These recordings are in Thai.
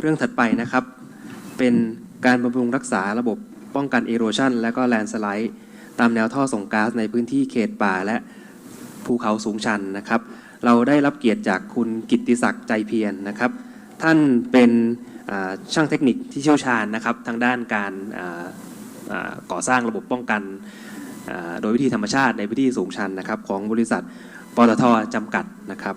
เรื่องถัดไปนะครับ เป็นการบำรุงรักษาระบบป้องกันเอโรชันและก็แลนสไลด์ตามแนวท่อส่งก๊าซในพื้นที่เขตป่าและภูเขาสูงชันนะครับ เราได้รับเกียรติจากคุณกิติศักดิ์ใจเพียรนะครับ ท่านเป็นช่างเทคนิคที่เชี่ยวชาญนะครับ ทางด้านการก่อสร้างระบบป้องกันโดยวิธีธรรมชาติในพื้นที่สูงชันนะครับ ของบริษัทปตทจำกัดนะครับ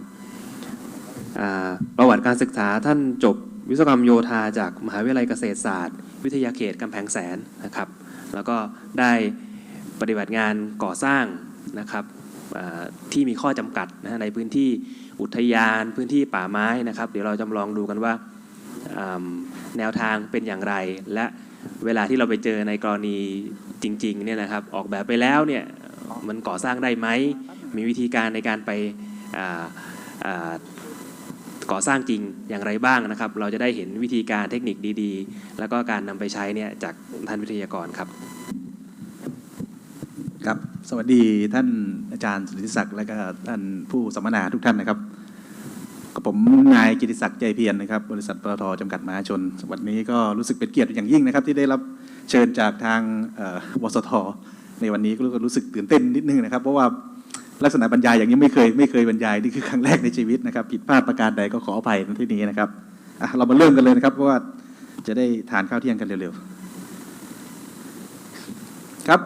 ประวัติการศึกษาท่านจบ วิศวกรรมโยธาจากมหาวิทยาลัยเกษตรศาสตร์ วิทยาเขตกำแพงแสนนะครับ แล้วก็ได้ปฏิบัติงานก่อสร้างนะครับที่มีข้อจำกัดนะในพื้นที่อุทยานพื้นที่ป่าไม้นะครับ เดี๋ยวเราจำลองดูกันว่าแนวทางเป็นอย่างไร และเวลาที่เราไปเจอในกรณีจริงๆเนี่ยนะครับออกแบบไปแล้วเนี่ยมันก่อสร้างได้ไหม มีวิธีการในการไป ก่อสร้างจริงอย่างไรบ้างนะครับ เราจะได้เห็นวิธีการเทคนิคดีๆ แล้วก็การนำไปใช้เนี่ยจากท่านวิทยากรครับครับ สวัสดีท่านอาจารย์สุทธิศักดิ์และก็ท่านผู้สัมมนาทุกท่านนะครับกับผมนายกิติศักดิ์ใจเพียรนะครับ บริษัทปตทจำกัดมหาชน วันนี้ก็รู้สึกเป็นเกียรติอย่างยิ่งนะครับ ที่ได้รับเชิญจากทางวสทในวันนี้ก็รู้สึกตื่นเต้นนิดนึงนะครับ เพราะว่า ลักษณะบรรยายอย่างนี้ไม่เคยไม่เคยบรรยายนี่คือครั้งแรกในชีวิตนะครับ ผิดพลาดประการใดก็ขออภัยในที่นี้นะครับเรามาเริ่มกันเลยนะครับ เพราะว่าจะได้ทานข้าวเที่ยงกันเร็วๆครับ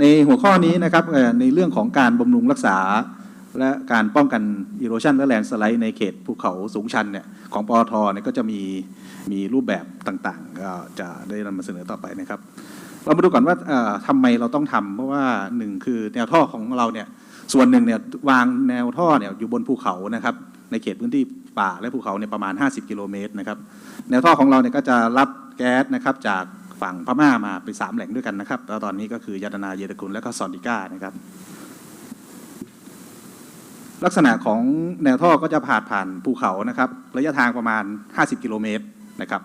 ในหัวข้อนี้นะครับในเรื่องของการบำรุงรักษา และการป้องกันอีโรชันและแลนสไลด์ในเขตภูเขาสูงชันเนี่ยของปอทเนี่ยก็จะมีมีรูปแบบต่างๆ ก็จะได้นำมาเสนอต่อไปนะครับ เรามาดูก่อนว่าเอ่อทำไมเราต้องทำเพราะว่าหนึ่งคือแนวท่อของเราเนี่ย ส่วนหนึ่งเนี่ยวางแนวท่อเนี่ยอยู่บนภูเขานะครับในเขตพื้นที่ป่าและภูเขาเนี่ยประมาณ 50 กิโลเมตรนะครับแนวท่อของเราเนี่ยก็จะรับแก๊สนะครับจากฝั่งพม่ามาเป็นสามแหล่งด้วยกันนะครับแล้วตอนนี้ก็คือยานาเยตกุลและก็ซอนดิก้านะครับลักษณะของแนวท่อก็จะผ่านผ่านภูเขานะครับ ระยะทางประมาณ 50 กิโลเมตรนะครับ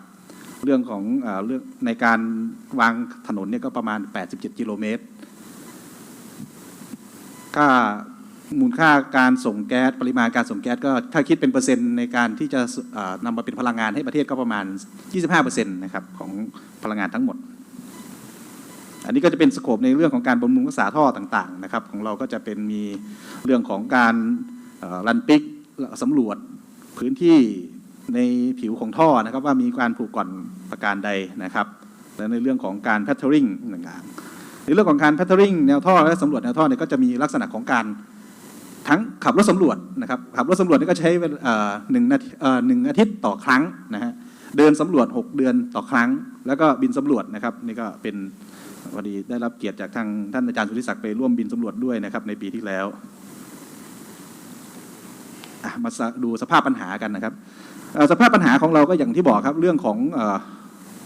เรื่องของเออเรื่องในการวางถนนเนี่ยก็ประมาณ 87 กิโลเมตร ค่ามูลค่าการส่งแก๊สปริมาณการส่งแก๊สก็ถ้าคิดเป็นเปอร์เซ็นต์ในการที่จะนำมาเป็นพลังงานให้ประเทศก็ประมาณ 25%นะครับของพลังงานทั้งหมด อันนี้ก็จะเป็นสโคปในเรื่องของการบำรุงรักษาท่อต่างๆนะครับของเราก็จะเป็นมีเรื่องของการรันปิกสำรวจพื้นที่ในผิวของท่อนะครับว่ามีการผูกก่อนประการใดนะครับ และในเรื่องของการแพทเทิริงต่างๆ ในเรื่องของการแพทเทิริงแนวท่อและสำรวจแนวท่อเนี่ยก็จะมีลักษณะของการทั้งขับรถสำรวจนะครับขับรถสำรวจนี่ก็ใช่หนึ่งนาทีหนึ่งอาทิตย์ต่อครั้งนะฮะเดินสำรวจ 6 เดือนต่อครั้ง แล้วก็บินสำรวจนะครับนี่ก็เป็นพอดีได้รับเกียรติจากทางท่านอาจารย์สุทธิศักดิ์ไปร่วมบินสำรวจด้วยนะครับในปีที่แล้วมาดูสภาพปัญหากันนะครับสภาพปัญหาของเราก็อย่างที่บอกครับเรื่องของ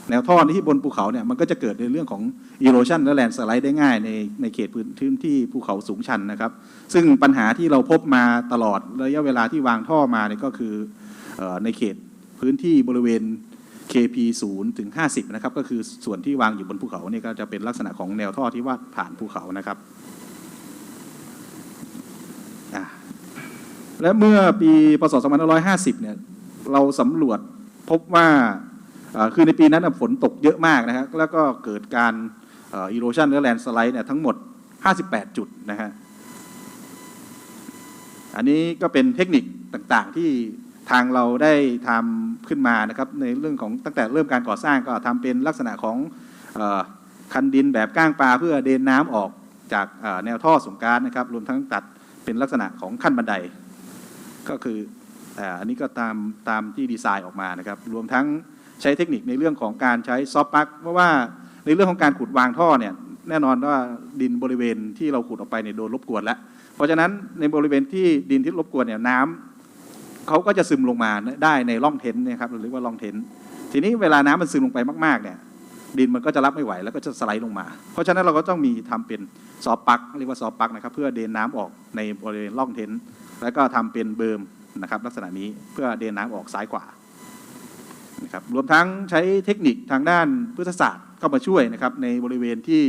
แนวท่อที่บนภูเขาเนี่ยมันก็จะเกิดในเรื่องของอีโรชันและแลนสไลด์ได้ง่ายในในเขตพื้นที่ภูเขาสูงชันนะครับ ซึ่งปัญหาที่เราพบมาตลอดระยะเวลาที่วางท่อมาเนี่ยก็คืออในเขตพื้นที่บริเวณ KP 0ถึง 50 นะครับ ก็คือส่วนที่วางอยู่บนภูเขาเนี่ยก็จะเป็นลักษณะของแนวท่อที่วาดผ่านภูเขานะครับ และเมื่อปีพศ2550 เนี่ยเราสำรวจพบว่า คือในปีนั้นฝนตกเยอะมากนะครับแล้วก็เกิดการอีโรชันและแลนสไลด์เนี่ยทั้งหมด 58 จุดนะฮะอันนี้ก็เป็นเทคนิคต่างๆที่ทางเราได้ทำขึ้นมานะครับในเรื่องของตั้งแต่เริ่มการก่อสร้างก็ทำเป็นลักษณะของอคันดินแบบก้างปลาเพื่อเดนน้ำออกจากแนวท่อส่งก๊าซนะครับรวมทั้งตัดเป็นลักษณะของขั้นบันได ก็คืออันนี้ก็ตามตามที่ดีไซน์ออกมานะครับ รวมทั้ง ใช้เทคนิคในเรื่องของการใช้ซอฟต์ปักเพราะว่าในเรื่องของการขุดวางท่อเนี่ยแน่นอนว่าดินบริเวณที่เราขุดออกไปเนี่ยโดนรบกวนแล้ว เพราะฉะนั้นในบริเวณที่ดินที่รบกวนเนี่ยน้ำเขาก็จะซึมลงมาได้ในร่องเทนนะครับหรือว่าร่องเทนทีนี้เวลาน้ำมันซึมลงไปมากๆเนี่ยดินมันก็จะรับไม่ไหวแล้วก็จะสไลด์ลงมา เพราะฉะนั้นเราก็ต้องมีทำเป็นซอฟต์ปลั๊กเรียกว่าซอฟต์ปลั๊กนะครับ เพื่อเดนน้ำออกในบริเวณร่องเทนแล้วก็ทำเป็นเบิร์มนะครับ ลักษณะนี้เพื่อเดนน้ำออกซ้ายขวา นะครับรวมทั้งใช้เทคนิคทางด้านพฤกษศาสตร์เข้ามาช่วยนะครับในบริเวณที่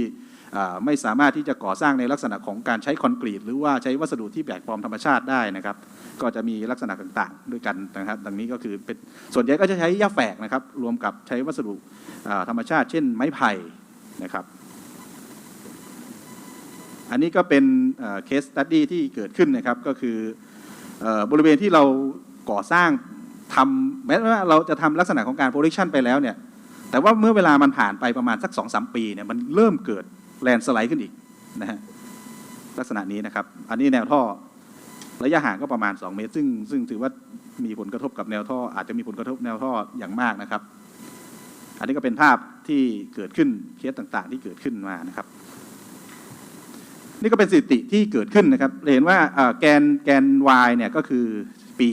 ไม่สามารถที่จะก่อสร้างในลักษณะของการใช้คอนกรีต หรือว่าใช้วัสดุที่แปลกปลอมธรรมชาติได้นะครับ ก็จะมีลักษณะต่างๆ ด้วยกันนะครับ ดังนี้ก็คือเป็นส่วนใหญ่ก็จะใช้หญ้าแฝกนะครับ รวมกับใช้วัสดุธรรมชาติ เช่นไม้ไผ่นะครับ อันนี้ก็เป็นเคสตัดดี้ที่เกิดขึ้นนะครับ ก็คืออบริเวณที่เราก่อสร้าง ทำแม้ว่าเราจะทำลักษณะของการโปรดักชันไปแล้วเนี่ยแต่ว่าเมื่อเวลามันผ่านไปประมาณสักสองสามปีเนี่ยมันเริ่มเกิดแลนสไลด์ขึ้นอีกนะฮะลักษณะนี้นะครับ อันนี้แนวท่อระยะห่างก็ประมาณ 2 เมตร ซึ่งซึ่งถือว่ามีผลกระทบกับแนวท่อ อาจจะมีผลกระทบแนวท่ออย่างมากนะครับ อันนี้ก็เป็นภาพที่เกิดขึ้นเคสต่างๆ ที่เกิดขึ้นมานะครับ นี่ก็เป็นสถิติที่เกิดขึ้นนะครับเห็นว่าแกนแกน y เนี่ยก็คือปี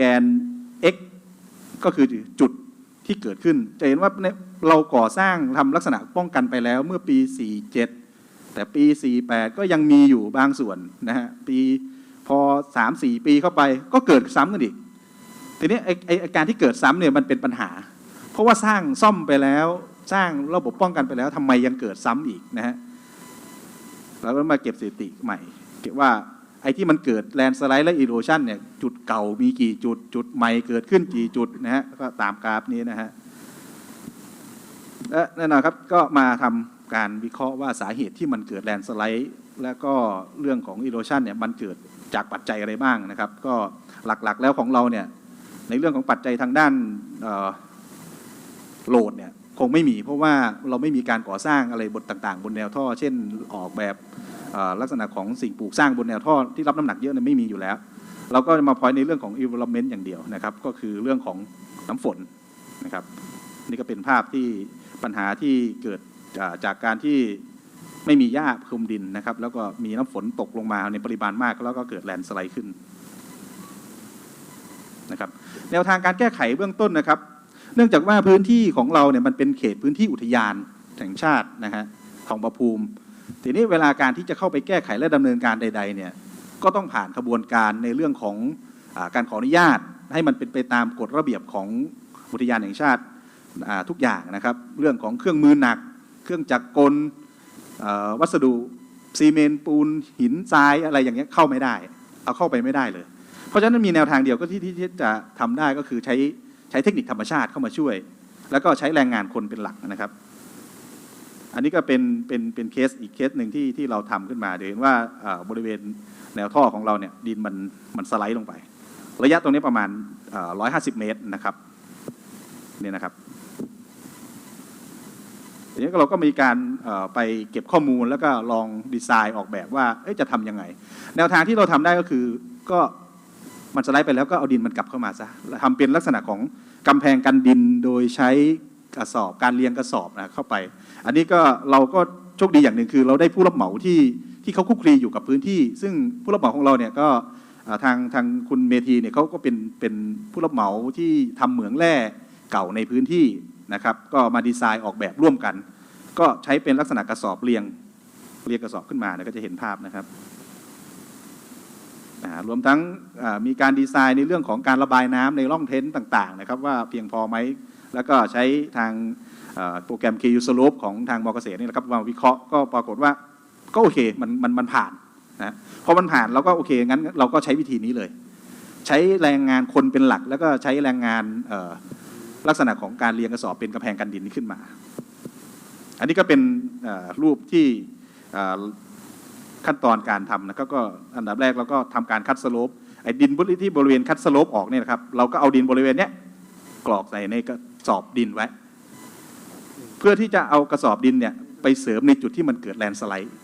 กน x ก็คือจุดที่เกิดขึ้น จะเห็นว่าเราก่อสร้างทำลักษณะป้องกันไปแล้วเมื่อปี 47 แต่ปี 48 ก็ยังมีอยู่บางส่วนนะฮะปีพอ 3-4 ปีเข้าไปก็เกิดซ้ำกันอีกทีนี้ไอ้ไอ้ไอ้การที่เกิดซ้ำเนี่ยมันเป็นปัญหา เพราะว่าสร้างซ่อมไปแล้วสร้างระบบป้องกันไปแล้วทำไมยังเกิดซ้ำอีกนะฮะเราก็มาเก็บสถิติใหม่ เก็บว่า ไอ้ที่มันเกิดแลนสไลด์และอีโรชันเนี่ยจุดเก่ามีกี่จุดจุดใหม่เกิดขึ้นกี่จุดนะฮะก็ตามกราฟนี้นะฮะและแน่นอนครับก็มาทำการวิเคราะห์ว่าสาเหตุที่มันเกิดแลนสไลด์และก็เรื่องของอีโรชันเนี่ยมันเกิดจากปัจจัยอะไรบ้างนะครับ ก็หลักๆแล้วของเราเนี่ยในเรื่องของปัจจัยทางด้านโหลดเนี่ย คงไม่มี เพราะว่าเราไม่มีการก่อสร้างอะไรบนต่าง ๆ บนแนวท่อ เช่นออกแบบลักษณะของสิ่งปลูกสร้างบนแนวท่อที่รับน้ำหนักเยอะนี่ยไม่มีอยู่แล้ว เราก็มาพอยในเรื่องของ environment อย่างเดียวนะครับ ก็คือเรื่องของน้ำฝนนะครับ นี่ก็เป็นภาพที่ปัญหาที่เกิดจากการที่ไม่มีหญ้าคลุมดินนะครับ แล้วก็มีน้ำฝนตกลงมาในปริมาณมาก แล้วก็เกิดแลนสไลด์ขึ้นนะครับ แนวทางการแก้ไขเบื้องต้นนะครับ เนื่องจากว่าพื้นที่ของเราเนี่ยมันเป็นเขตพื้นที่อุทยานแห่งชาตินะฮะทองประภูมิทีนี้เวลาการที่จะเข้าไปแก้ไขและดำเนินการใด ๆ เนี่ยก็ต้องผ่านขบวนการในเรื่องของอการขออนุญาต ให้มันเป็นไปตามกฎระเบียบของอุทยานแห่งชาติทุกอย่างนะครับ เรื่องของเครื่องมือหนัก เครื่องจักรกลวัสดุซีเมนต์ปูนหินทรายอะไรอย่างเงี้ยเข้าไม่ได้ เอาเข้าไปไม่ได้เลย เพราะฉะนั้นมีแนวทางเดียวก็ที่ที่ที่จะทำได้ก็คือใช้ ใช้เทคนิคธรรมชาติเข้ามาช่วย แล้วก็ใช้แรงงานคนเป็นหลักนะครับ อันนี้ก็เป็นเป็นเป็นเคสอีกเคสหนึ่งที่ที่เราทำขึ้นมาเดี๋ยวเห็นว่าบริเวณแนวท่อของเราเนี่ยดินมันมันสไลด์ลงไป ระยะตรงนี้ประมาณร้อยห้าสิบเมตรนะครับเนี่ยนะครับทีนี้เราก็มีการไปเก็บข้อมูลแล้วก็ลองดีไซน์ออกแบบว่าจะทำยังไง แนวทางที่เราทำได้ก็คือก็ มันสไลด์ไปแล้วก็เอาดินมันกลับเข้ามาซะทำเป็นลักษณะของกำแพงกันดินโดยใช้กระสอบการเรียงกระสอบนะเข้าไป อันนี้ก็เราก็โชคดีอย่างหนึ่งคือ เราได้ผู้รับเหมาที่ที่เขาคุกคลีอยู่กับพื้นที่ ซึ่งผู้รับเหมาของเราเนี่ยก็ทางทางคุณเมธีเนี่ยเขาก็เป็นเป็นผู้รับเหมาที่ทำเหมืองแร่เก่าในพื้นที่นะครับ ก็มาดีไซน์ออกแบบร่วมกัน ก็ใช้เป็นลักษณะกระสอบเรียงเรียงกระสอบขึ้นมาเนี่ยก็จะเห็นภาพนะครับ อ่ารวมทั้งมีการดีไซน์ในเรื่องของการระบายน้ำในร่องเทนต์ต่างๆนะครับว่าเพียงพอไหม แล้วก็ใช้ทางโปรแกรม KU Slope ของทางมอเกษตรนี่นะครับมาวิเคราะห์ก็ปรากฏว่าก็โอเคมันมันมันผ่านนะพอมันผ่านเราก็โอเคงั้นเราก็ใช้วิธีนี้เลย ใช้แรงงานคนเป็นหลัก แล้วก็ใช้แรงงานลักษณะของการเรียงกระสอบเป็นกระแพงกันดินนี้ขึ้นมา อันนี้ก็เป็นรูปที่ ขั้นตอนการทำนะครับก็อันดับแรกเราก็ทำการคัดสโลปไอ้ดินบริที่บริเวณคัดสโลปออกเนี่ยนะครับเราก็เอาดินบริเวณเนี้ยกรอกใส่ในกระสอบดินไว้ เพื่อที่จะเอากระสอบดินเนี่ยไปเสริมในจุดที่มันเกิดแลนสไลด์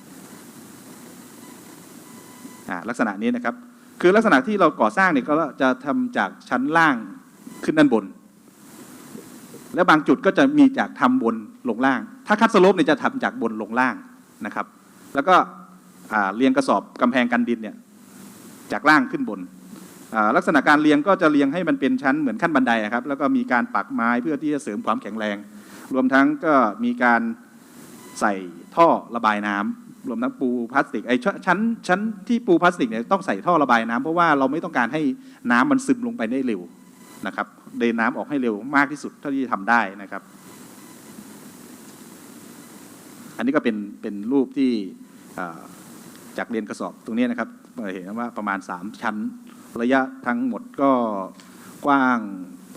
ลักษณะนี้นะครับ คือลักษณะที่เราก่อสร้างเนี่ยก็จะทำจากชั้นล่างขึ้นด้านบน และบางจุดก็จะมีจากทำบนลงล่าง ถ้าคัดสโลปเนี่ยจะทำจากบนลงล่างนะครับ แล้วก็ เรียงกระสอบกำแพงกันดินเนี่ยจากล่างขึ้นบน ลักษณะการเรียงก็จะเรียงให้มันเป็นชั้นเหมือนขั้นบันไดครับแล้วก็มีการปักไม้เพื่อที่จะเสริมความแข็งแรง รวมทั้งก็มีการใส่ท่อระบายน้ำรวมทั้งปูพลาสติกไอ้ชั้นชั้นที่ปูพลาสติกเนี่ยต้องใส่ท่อระบายน้ำเพราะว่าเราไม่ต้องการให้น้ำมันซึมลงไปได้เร็วนะครับเดนน้ำออกให้เร็วมากที่สุดเท่าที่จะทำได้นะครับ อันนี้ก็เป็นเป็นรูปที่ จากเรียนกระสอบตรงนี้นะครับเห็นว่าประมาณ 3 ชั้น ระยะทั้งหมดก็กว้าง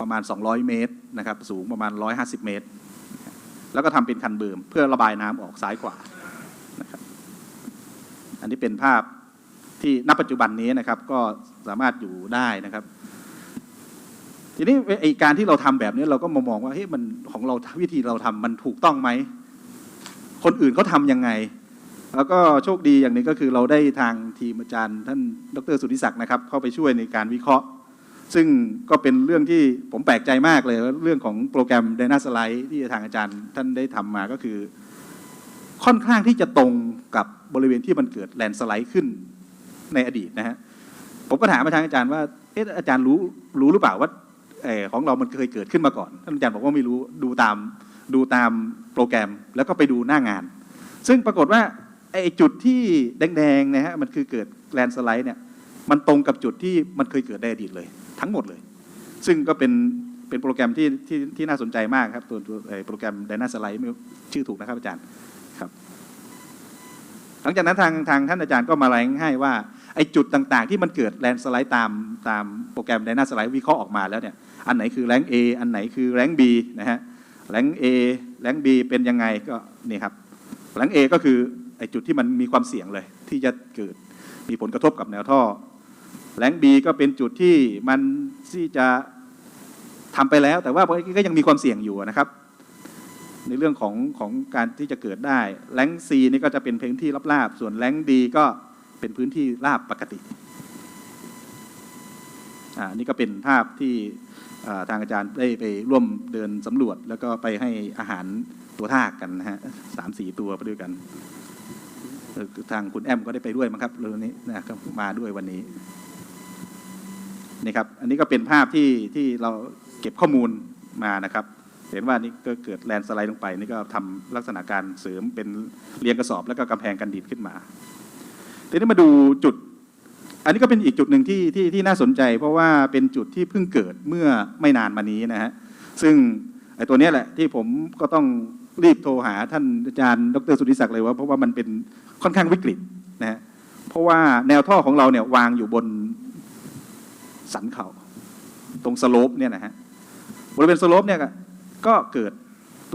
ประมาณ 200 เมตรนะครับ สูงประมาณ 150 เมตร แล้วก็ทำเป็นคันเบิมเพื่อระบายน้ำออกซ้ายขวานะครับอันนี้เป็นภาพที่ณปัจจุบันนี้นะครับก็สามารถอยู่ได้นะครับ ทีนี้ไอการที่เราทำแบบนี้เราก็มามองว่าเฮ้ยมันของเราวิธีเราทำมันถูกต้องไหม คนอื่นเขาทำยังไง แล้วก็โชคดีอย่างหนึงก็คือเราได้ทางทีมอาจารย์ ท่านดรสุทธิศักดิ์นะครับ เข้าไปช่วยในการวิเคราะห์ ซึ่งก็เป็นเรื่องที่ผมแปลกใจมากเลยว่าเรื่องของโปรแกรม d y n a s l i d e ที่ทางอาจารย์ท่านได้ทำมาก็คือ ค่อนข้างที่จะตรงกับบริเวณที่มันเกิดแลนสไลด์ขึ้นในอดีตนะฮะผมก็ถามอาจารย์อาจารย์ว่าเอ๊ะอาจารย์รู้รู้หรือเปล่าว่าอของเรามันเคยเกิดขึ้นมาก่อนท่านอาจารย์บอกว่าไม่รู้ดูตามดูตามโปรแกรมแล้วก็ไปดูหน้างาน ซึ่งปรากฏว่า ไอ้จุดที่แดงๆนะฮะมันคือเกิดแลนสไลด์เนี่ยมันตรงกับจุดที่มันเคยเกิดในอดีตเลย ทั้งหมดเลย ซึ่งก็เป็นเป็นโปรแกรมที่ที่ที่น่าสนใจมากครับ ตัวตัวไอโปรแกรม d y n a s l i d e ไม่รู้ชื่อถูกนะครับอาจารย์ครับหลังจากนั้นทางทางท่านอาจารย์ก็มาแรงให้ว่าไอ้จุดต่างๆ ที่มันเกิดแลนสไลด์ตามตามโปรแกรม d y n a s l i d e วิเคราะห์ออกมาแล้วเนี่ยอันไหนคือแรง A อันไหนคือแรง B นะฮะแรง A แรง B เป็นยังไงก็นี่ครับแรง A ก็คือ ไอจุดที่มันมีความเสี่ยงเลย ที่จะเกิดมีผลกระทบกับแนวท่อแรง B ก็เป็นจุดที่มันที่จะทำไปแล้ว แต่ว่าก็ยังมีความเสี่ยงอยู่นะครับ ในเรื่องของของการที่จะเกิดได้แรง C นี่ก็จะเป็นพื้นที่ราบๆส่วนแรง D ก็เป็นพื้นที่ราบปกติอ่านี่ก็เป็นภาพที่ทางอาจารย์ได้ไปร่วมเดินสำรวจ แล้วก็ไปให้อาหารตัวทากกันนะฮะสามสี่ตัวไปด้วยกัน ทางคุณแอมก็ได้ไปด้วยมั้งครับเรื่องนี้นะครับมาด้วยวันนี้นี่ครับ อันนี้ก็เป็นภาพที่ที่เราเก็บข้อมูลมานะครับ เห็นว่านี่ก็เกิดแลนสไลด์ลงไป นี่ก็ทำลักษณะการเสริมเป็นเรียงกระสอบแล้วก็กำแพงกันดินขึ้นมาทีนี้มาดูจุด อันนี้ก็เป็นอีกจุดหนึ่งที่ที่ที่น่าสนใจ เพราะว่าเป็นจุดที่เพิ่งเกิดเมื่อไม่นานมานี้นะฮะซึ่งไอ้ตัวนี้แหละที่ผมก็ต้องรีบโทรหาท่านอาจารย์ดรสุทธิศักดิ์เลยว่าเพราะว่ามันเป็น ค่อนข้างวิกฤตนะฮะเพราะว่าแนวท่อของเราเนี่ยวางอยู่บนสันเขาตรงสโลปเนี่ยนะฮะบริเวณสโลปเนี่ยก็เกิด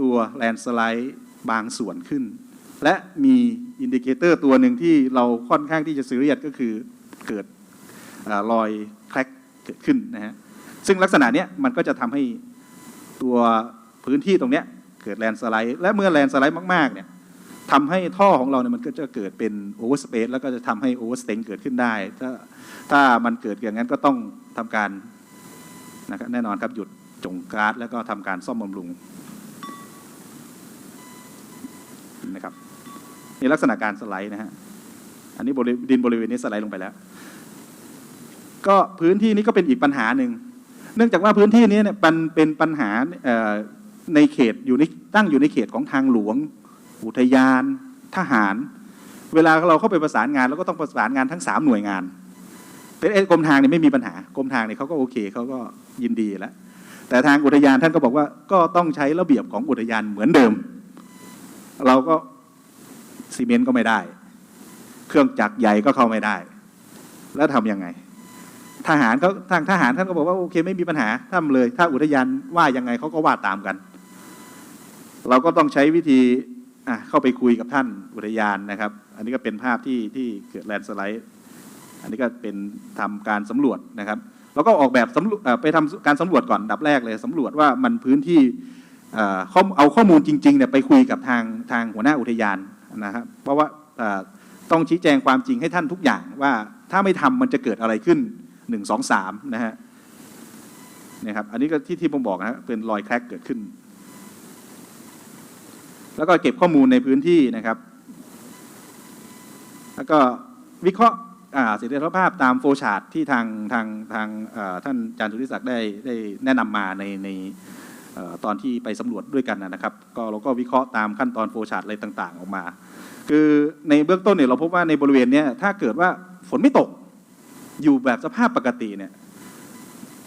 ตัวแลนสไลด์บางส่วนขึ้น และมีอินดิเคเตอร์ตัวหนึ่งที่เราค่อนข้างที่จะซีเรียสก็คือเกิดอรอยแคลกเกิดขึ้นนะฮะซึ่งลักษณะเนี้ยมันก็จะทำให้ตัวพื้นที่ตรงเนี้ยเกิดแลนสไลด์และเมื่อแลนสไลด์มากๆเนี่ย ทำให้ท่อของเราเนี่ยมันก็จะเกิดเป็นโอเวอร์สเปซแล้วก็จะทำให้โอเวอร์สเต็งเกิดขึ้นได้ ถ้าถ้ามันเกิดอย่างนั้นก็ต้องทำการนะครับแน่นอนครับหยุดจงการ์ดแล้วก็ทำการซ่อมบำรุงนะครับนี่ลักษณะการสไลด์นะฮะอันนี้ดินบริเวณนี้สไลด์ลงไปแล้ว ก็พื้นที่นี้ก็เป็นอีกปัญหาหนึ่งเนื่องจากว่าพื้นที่นี้เนี่ยมันเป็นปัญหาในเขตอยู่ในตั้งอยู่ในเขตของทางหลวง อุทยาน ทหาร เวลาเราเข้าไปประสานงานเราก็ต้องประสานงานทั้งสามหน่วยงาน เป็นกรมทางเนี่ยไม่มีปัญหากรมทางเนี่ยเขาก็โอเคเขาก็ยินดีแล้วแต่ทางอุทยานท่านก็บอกว่า ก็ต้องใช้ระเบียบของอุทยานเหมือนเดิม เราก็ซีเมนต์ก็ไม่ได้ เครื่องจักรใหญ่ก็เข้าไม่ได้ แล้วทำยังไง ทหารเขาทางทหารท่านก็บอกว่าโอเคไม่มีปัญหาทำเลย ถ้าอุทยานว่ายังไงเขาก็ว่าตามกัน เราก็ต้องใช้วิธี อะเข้าไปคุยกับท่านอุทยานนะครับ อันนี้ก็เป็นภาพที่ที่เกิดแลนสไลด์อันนี้ก็เป็นทำการสำรวจนะครับ แล้วก็ออกแบบสำรวจไปทำการสำรวจก่อนดับแรกเลยสำรวจว่ามันพื้นที่เอาข้อมูลจริงๆเนี่ยไปคุยกับทางทางหัวหน้าอุทยานนะครับเพราะว่าต้องชี้แจงความจริงให้ท่านทุกอย่างว่าถ้าไม่ทำมันจะเกิดอะไรขึ้นหนึ่งสองสามนะฮะนี่ยครับอันนี้ก็ที่ที่ผมบอกนะฮะเป็นรอยแครกเกิดขึ้น แล้วก็เก็บข้อมูลในพื้นที่นะครับ แล้วก็วิเคราะห์อ่าเสถียรภาพตามโฟชาร์ตที่ทางทางทางท่านอาจารย์สุริศักดิ์ได้ได้แนะนำมาในในตอนที่ไปสำรวจด้วยกันนะครับ ก็เราก็วิเคราะห์ตามขั้นตอนโฟชาร์ตอะไรต่างๆ ออกมา คือในเบื้องต้นเนี่ยเราพบว่าในบริเวณเนี้ยถ้าเกิดว่าฝนไม่ตกอยู่แบบสภาพปกติเนี่ย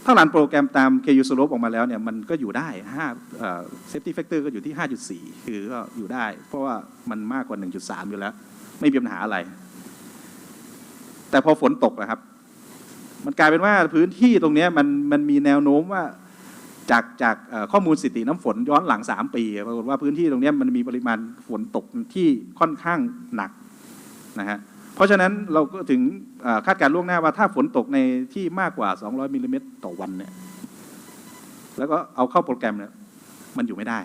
ถ้ารันโปรแกรมตาม KU slope ออกมาแล้วเนี่ยมันก็อยู่ได้5 safety factor ก็อยู่ที่ 5.4 คือก็อยู่ได้ เพราะว่ามันมากกว่า 1.3 อยู่แล้ว ไม่มีปัญหาอะไร แต่พอฝนตกนะครับ มันกลายเป็นว่าพื้นที่ตรงนี้มันมันมีแนวโน้มว่าจากจากข้อมูลสถิติน้ำฝนย้อนหลัง 3 ปีปรากฏว่าพื้นที่ตรงนี้มันมีปริมาณฝนตกที่ค่อนข้างหนักนะฮะ เพราะฉะนั้นเราก็ถึงคาดการณ์ล่วงหน้าว่าถ้าฝนตกในที่มากกว่า 200มิลลิเมตรต่อวันเนี่ยแล้วก็เอาเข้าโปรแกรมเนี่ยมันอยู่ไม่ได้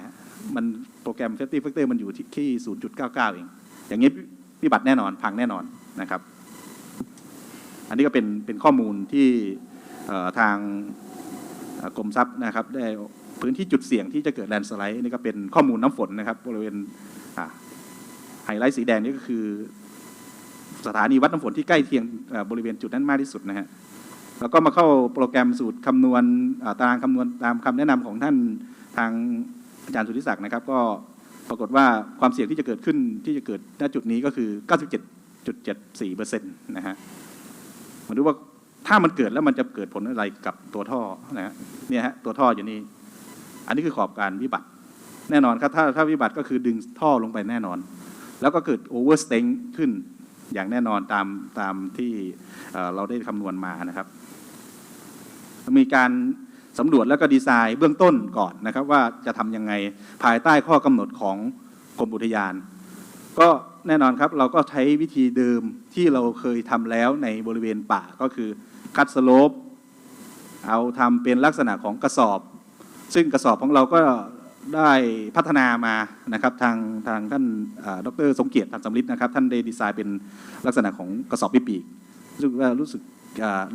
มันโปรแกรม safety factor มันอยู่ที่ 0.99 เอง อย่างนี้วิบัติแน่นอนพังแน่นอนนะครับ อันนี้ก็เป็นเป็นข้อมูลที่ทางกรมทรัพย์นะครับได้พื้นที่จุดเสี่ยงที่จะเกิดแลนสไลด์นี่ก็เป็นข้อมูลน้ำฝนนะครับบริเวณไฮไลท์สีแดงนี่ก็คือ สถานีวัดน้ำฝนที่ใกล้เคียงบริเวณจุดนั้นมากที่สุดนะฮะแล้วก็มาเข้าโปรแกรมสูตรคำนวณตารางคำนวณตามคำแนะนำของท่านทางอาจารย์สุทธิศักดิ์นะครับ ก็ปรากฏว่าความเสี่ยงที่จะเกิดขึ้นที่จะเกิดณจุดนี้ก็คือ 97.74เปอร์เซ็นต์นะฮะมาดูว่าถ้ามันเกิดแล้วมันจะเกิดผลอะไรกับตัวท่อนะฮะเนี่ยฮะตัวท่ออยู่นี่อันนี้คือขอบการวิบัติ แน่นอนครับถ้าถ้าวิบัติก็คือดึงท่อลงไปแน่นอน แล้วก็เกิดโอเวอร์สเต็งขึ้น อย่างแน่นอนตามตามที่เราได้คำนวณมานะครับ มีการสำรวจแล้วก็ดีไซน์เบื้องต้นก่อนนะครับ ว่าจะทำยังไงภายใต้ข้อกำหนดของกรมอุทยาน ก็แน่นอนครับเราก็ใช้วิธีเดิมที่เราเคยทำแล้วในบริเวณป่าก็คือคัดสโลปเอาทำเป็นลักษณะของกระสอบ ซึ่งกระสอบของเราก็ ได้พัฒนามานะครับทางทางท่านอ่าดรสมเกียรติทันสำลิดนะครับท่านได้ดีไซน์เป็นลักษณะของกระสอบปีปีกรู้สึกว่ารู้สึก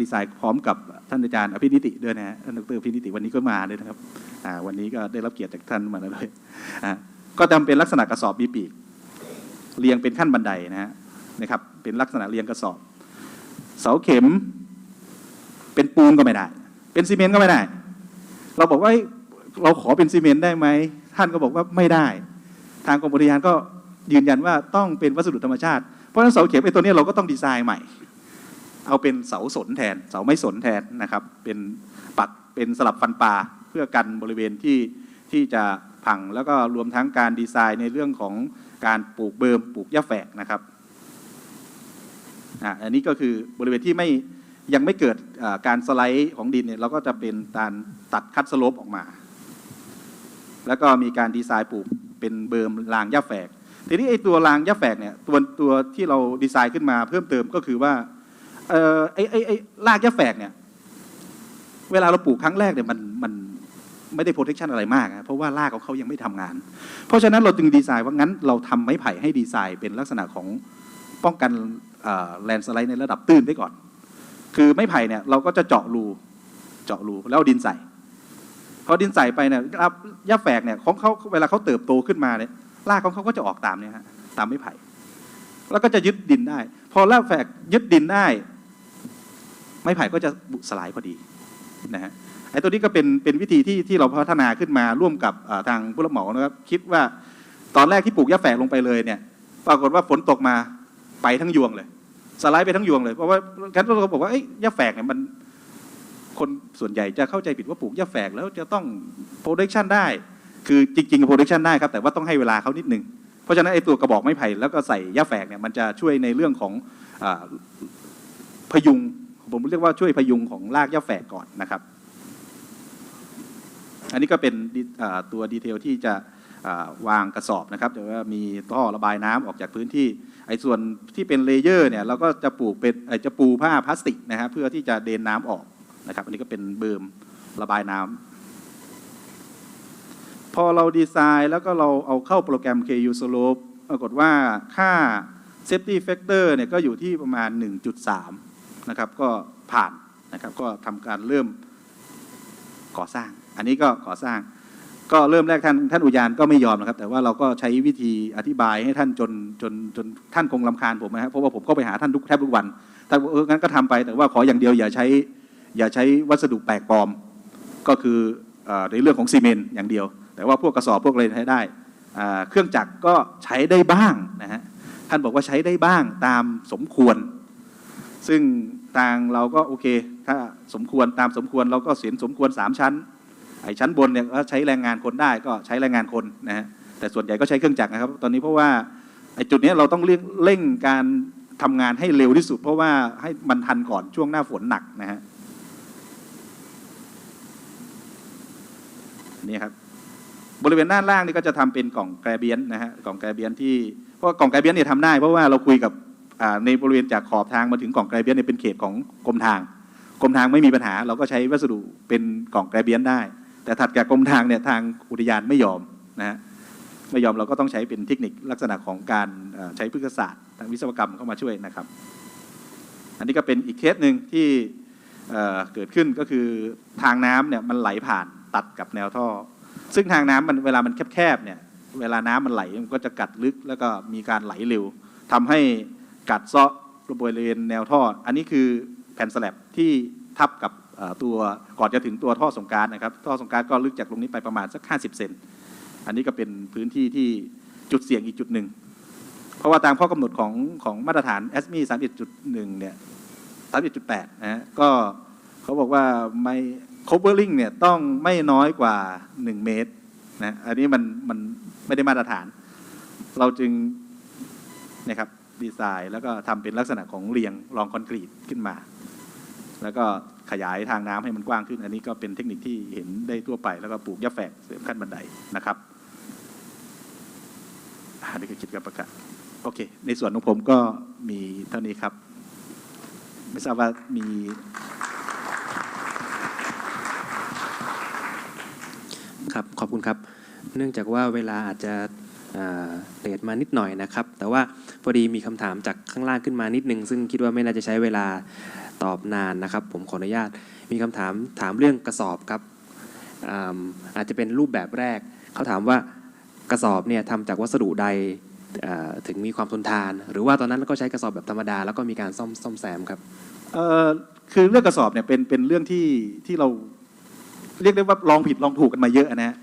ดีไซน์พร้อมกับท่านอาจารย์อภินิติด้วยนะฮะท่านดรอภินิติวันนี้ก็มาเลยนะครับวันนี้ก็ได้รับเกียรติจากท่านมาเลยอ่าก็ทำเป็นลักษณะกระสอบปีปีกเรียงเป็นขั้นบันไดนะฮะนะครับเป็นลักษณะเรียงกระสอบ เสาเข็ม เป็นปูนก็ไม่ได้ เป็นซีเมนต์ก็ไม่ได้ เราบอกว่า เราขอเป็นซีเมนต์ได้ไหม ท่านก็บอกว่าไม่ได้ ทางกรมอุทยานก็ยืนยันว่าต้องเป็นวัสดุธรรมชาติ เพราะฉะนั้นเสาเข็มไอ้ตัวนี้เราก็ต้องดีไซน์ใหม่ เอาเป็นเสาสนแทน เสาไม้สนแทนนะครับ เป็นปักเป็นสลับฟันปลาเพื่อกันบริเวณที่ที่จะพังแล้วก็รวมทั้งการดีไซน์ในเรื่องของการปลูกเบิร์มปลูกหญ้าแฝกนะครับอันนี้ก็คือบริเวณที่ไม่ยังไม่เกิดการสไลด์ของดินเนี่ยเราก็จะเป็นการตัดคัดสโลปออกมา แล้วก็มีการดีไซน์ปลูกเป็นเบิร์มรางหญ้าแฝก ทีนี้ไอ้ตัวรางหญ้าแฝกเนี่ยตัวตัวที่เราดีไซน์ขึ้นมาเพิ่มเติมก็คือว่าเออไอ้ไอ้ไอ้รากหญ้าแฝกเนี่ยเวลาเราปลูกครั้งแรกเนี่ยมันมันไม่ได้ protection อะไรมากนะเพราะว่ารากของเขายังไม่ทำงาน เพราะฉะนั้นเราจึงดีไซน์ว่างั้นเราทำไม้ไผ่ให้ดีไซน์เป็นลักษณะของป้องกันแลนสไลด์ในระดับตื้นไว้ก่อน คือไม้ไผ่เนี่ยเราก็จะเจาะรูเจาะรูแล้วดินใส่ พอดินใส่ไปเนี่ยรับหญ้าแฝกเนี่ยของเขาเวลาเขาเติบโตขึ้นมาเนี่ยรากของเขาก็จะออกตามเนี่ยฮะตามไม้ไผ่แล้วก็จะยึดดินได้ พอรากแฝกยึดดินได้ ไม้ไผ่ก็จะบุสลายพอดีนะฮะไอ้ตัวนี้ก็เป็นเป็นวิธีที่ที่เราพัฒนาขึ้นมาร่วมกับทางผู้รับเหมานะครับคิดว่าตอนแรกที่ปลูกหญ้าแฝกลงไปเลยเนี่ย ปรากฏว่าฝนตกมาไปทั้งยวงเลย สไลด์ไปทั้งยวงเลยเพราะว่ากันเราบอกว่าเอ้ยหญ้าแฝกเนี่ยมัน คนส่วนใหญ่จะเข้าใจผิดว่าปลูกหญ้าแฝกแล้วจะต้อง production ได้ คือจริงๆ production ได้ครับแต่ว่าต้องให้เวลาเขานิดนึง เพราะฉะนั้นไอ้ตัวกระบอกไม้ไผ่แล้วก็ใส่หญ้าแฝกเนี่ยมันจะช่วยในเรื่องของอพยุงผมเรียกว่าช่วยพยุงของรากหญ้าแฝกก่อนนะครับ อันนี้ก็เป็นตัวดีเทลที่จะวางกระสอบนะครับแต่ว่ามีท่อระบายน้ำออกจากพื้นที่ไอ้ส่วนที่เป็นเลเยอร์เนี่ยเราก็จะปลูกเป็นจะปูผ้าพลาสติกนะฮะเพื่อที่จะเดนน้ำออก นะครับ อันนี้ก็เป็นเบิมระบายน้ำพอเราดีไซน์แล้วก็เราเอาเข้าโปรแกรม KU Slope ปรากฏว่าค่า Safety Factor เนี่ยก็อยู่ที่ประมาณ 1.3 นะครับ ก็ผ่านนะครับ ก็ทำการเริ่มก่อสร้าง อันนี้ก็ก่อสร้าง ก็เริ่มแรกท่านท่านอุยานก็ไม่ยอมนะครับ แต่ว่าเราก็ใช้วิธีอธิบายให้ท่านจนจนจนท่านคงลำคาญผมนะครับเพราะว่าผมก็ไปหาท่านทุกแทบทุกวันท่านเอองั้นก็ทำไปแต่ว่าขออย่างเดียวอย่าใช้ อย่าใช้วัสดุแปลกปลอม ก็คืออในเรื่องของซีเมนต์อย่างเดียว แต่ว่าพวกกระสอบพวกอะไรใช้ได้ เครื่องจักรก็ใช้ได้บ้างนะฮะท่านบอกว่าใช้ได้บ้างตามสมควร ซึ่งทางเราก็โอเค ถ้าสมควรตามสมควรเราก็เสียนสมควรสามชั้นไอ้ชั้นบนเนี่ยก็ใช้แรงงานคนได้ก็ใช้แรงงานคนนะฮะแต่ส่วนใหญ่ก็ใช้เครื่องจักรนะครับตอนนี้เพราะว่าไอ้จุดนี้เราต้องเร่งเร่งการทำงานให้เร็วที่สุด เพราะว่าให้มันทันก่อนช่วงหน้าฝนหนักนะฮะ นี่ครับบริเวณด้านล่างนี่ก็จะทำเป็นกล่องแกรเบียนนะฮะกล่องแกรเบียนที่เพราะกล่องแกรเบียนเนี่ยทำได้ เพราะว่าเราคุยกับในบริเวณจากขอบทางมาถึงกล่องแกรเบียนเนี่ยเป็นเขตของกรมทางกรมทางไม่มีปัญหา เราก็ใช้วัสดุเป็นกล่องแกรเบียนได้ แต่ถัดจากกรมทางเนี่ยทางอุทยานไม่ยอมนะฮะไม่ยอมเราก็ต้องใช้เป็นเทคนิคลักษณะของการใช้พฤกษศาสตร์ทางวิศวกรรมเข้ามาช่วยนะครับ อันนี้ก็เป็นอีกเคสหนึ่งที่เกิดขึ้นก็คือทางน้ำเนี่ยมันไหลผ่าน ตัดกับแนวท่อ ซึ่งทางน้ำมันเวลามันแคบๆเนี่ยเวลาน้ำมันไหลมันก็จะกัดลึกแล้วก็มีการไหลเร็วทำให้กัดเซาะบริเวณแนวท่อ อันนี้คือแผ่นสแลบที่ทับกับตัวก่อนจะถึงตัวท่อส่งกาซนะครับ ท่อส่งกาซก็ลึกจากตรงนี้ไปประมาณสัก 50 เซนอันนี้ก็เป็นพื้นที่ที่จุดเสี่ยงอีกจุดหนึ่ง เพราะว่าตามข้อกำหนดของของมาตรฐาน SME 31.1เนี่ย31.8นะฮะก็เขาบอกว่าไม่ covering เนี่ยต้องไม่น้อยกว่า 1 เมตรนะอันนี้มันมันไม่ได้มาตรฐาน เราจึงนะครับดีไซน์แล้วก็ทำเป็นลักษณะของเรียงรองคอนกรีตขึ้นมา แล้วก็ขยายทางน้ำให้มันกว้างขึ้น อันนี้ก็เป็นเทคนิคที่เห็นได้ทั่วไป แล้วก็ปลูกหญ้าแฝกเสริมขั้นบันไดนะครับอันนี้คือกิจกรรมประกาศโอเค ในส่วนของผมก็มีเท่านี้ครับ ไม่ทราบว่ามี ครับขอบคุณครับ เนื่องจากว่าเวลาอาจจะเลทมานิดหน่อยนะครับ แต่ว่าพอดีมีคำถามจากข้างล่างขึ้นมานิดนึง ซึ่งคิดว่าไม่น่าจะใช้เวลาตอบนานนะครับ ผมขออนุญาต มีคำถามถามเรื่องกระสอบครับอาอาจจะเป็นรูปแบบแรก เขาถามว่ากระสอบเนี่ยทำจากวัสดุใดถึงมีความทนทาน หรือว่าตอนนั้นก็ใช้กระสอบแบบธรรมดา แล้วก็มีการซ่อมซ่อมแซมครับคือเรื่องกระสอบเนี่ยเป็นเป็นเรื่องที่ที่เรา เรียกได้ว่าลองผิดลองถูกกันมาเยอะนะฮะ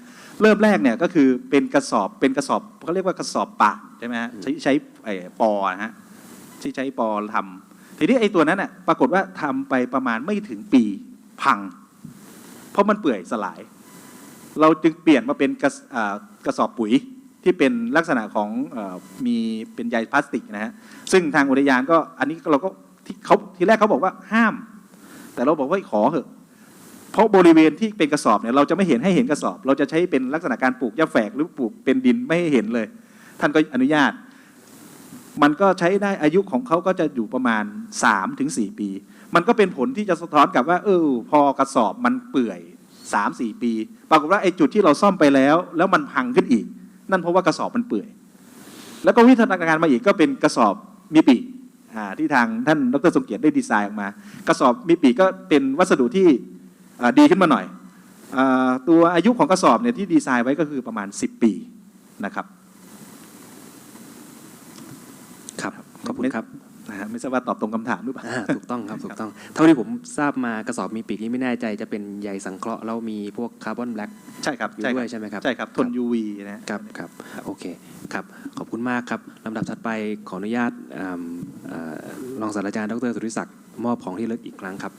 เริ่มแรกเนี่ยก็คือเป็นกระสอบเป็นกระสอบเขาเรียกว่ากระสอบปากใช่ไหมฮะใช้ใช้ไอ้ปอนะฮะที่ใช้ปอทำทีนี้ไอ้ตัวนั้นน่ะปรากฏว่าทำไปประมาณไม่ถึงปีพัง เพราะมันเปื่อยสลาย เราจึงเปลี่ยนมาเป็นกระสอ่ากระสอบปุ๋ยที่เป็นลักษณะของเออมีเป็นใยพลาสติกนะฮะซึ่งทางอุทยานก็อันนี้เราก็ที่เขาทีแรกเขาบอกว่าห้าม แต่เราบอกว่าขอเถอะ เพราะบริเวณที่เป็นกระสอบเนี่ยเราจะไม่เห็นให้เห็นกระสอบ เราจะใช้เป็นลักษณะการปลูกหญ้าแฝกหรือปลูกเป็นดินไม่ให้เห็นเลย ท่านก็อนุญาต มันก็ใช้ได้อายุของเขาก็จะอยู่ประมาณ3ถึง4ปี มันก็เป็นผลที่จะสะท้อนกลับว่าเออพอกระสอบมันเปื่อย3 4 ปี ปรากฏว่าไอ้จุดที่เราซ่อมไปแล้ว แล้วมันพังขึ้นอีก นั่นเพราะว่ากระสอบมันเปื่อย แล้วก็วิวัฒนาการมาอีกก็เป็นกระสอบมีปีกอ่าที่ทางท่านดรสมเกียรติได้ดีไซน์ออกมา กระสอบมีปีกก็เป็นวัสดุที่ ดีขึ้นมาหน่อยอาตัวอายุของกระสอบเนี่ยที่ดีไซน์ไว้ก็คือประมาณ 10 ปีนะครับครับขอบคุณครับนะฮะไม่ทราบว่าตอบตรงคำถามหรือเปล่าอ่าถูกต้องครับถูกต้อง เท่าที่ผมทราบมากระสอบมีปีกนี่ไม่แน่ใจจะเป็นใยสังเคราะห์แล้วมีพวกคาร์บอนแบล็กใช่ครับอยู่ใช่คด้รัวยบใช่ไหมครับใช่ครับทน UV นะฮะครับครับโอเคครับขอบคุณมากครับลำดับถัดไปขออนุญาตอ่าอ่ารองศาสตราจารย์ดรสุริศักดิ์มอบของที่ระลึกอีกครั้งครับ